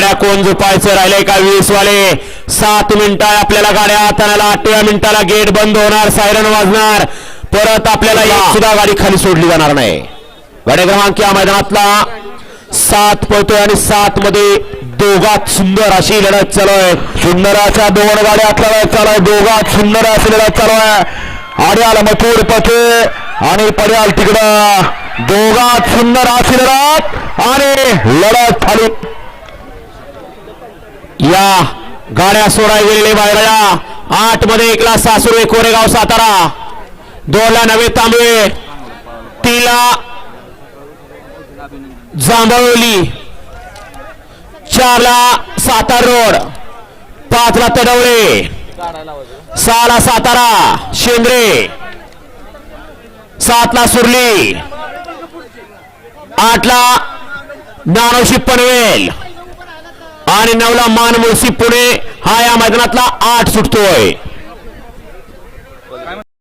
गाड्या कोण झोपायचं राहिले का वीस वाले सात मिनिटं आहे आपल्याला गाड्या हाताळायला आठव्या मिनिटाला गेट बंद होणार सायरन वाजणार. परत आपल्याला एक सुद्धा गाडी खाली सोडली जाणार नाही. गाड्या क्रमांक या मैदानातला. सात पळतोय आणि सात मध्ये दोघात सुंदर अशी लढत चालू आहे सुंदराच्या दोन गाड्या आपल्याला चालू आहे दोघात सुंदर अशी लढत चालू आहे आड्याल मथुर पथे आणि पड्याल तिकडं. दोघात सुंदर अशी लढत आणि लढत खाली. या गाड्या सोडाय गेलेले बाहेर आठमध्ये एकला सासुरे कोरेगाव सातारा. दोनला नवे तांबे तीनला जांभवली चारला सातार रोड. पाचला तडवळे. सहाला सातारा शेंद्रे. सातला सुरली. आठला नानोशी पनवेल. आणि नवला मान मुळशी पुणे हा या मैदानातला आठ सुटतोय.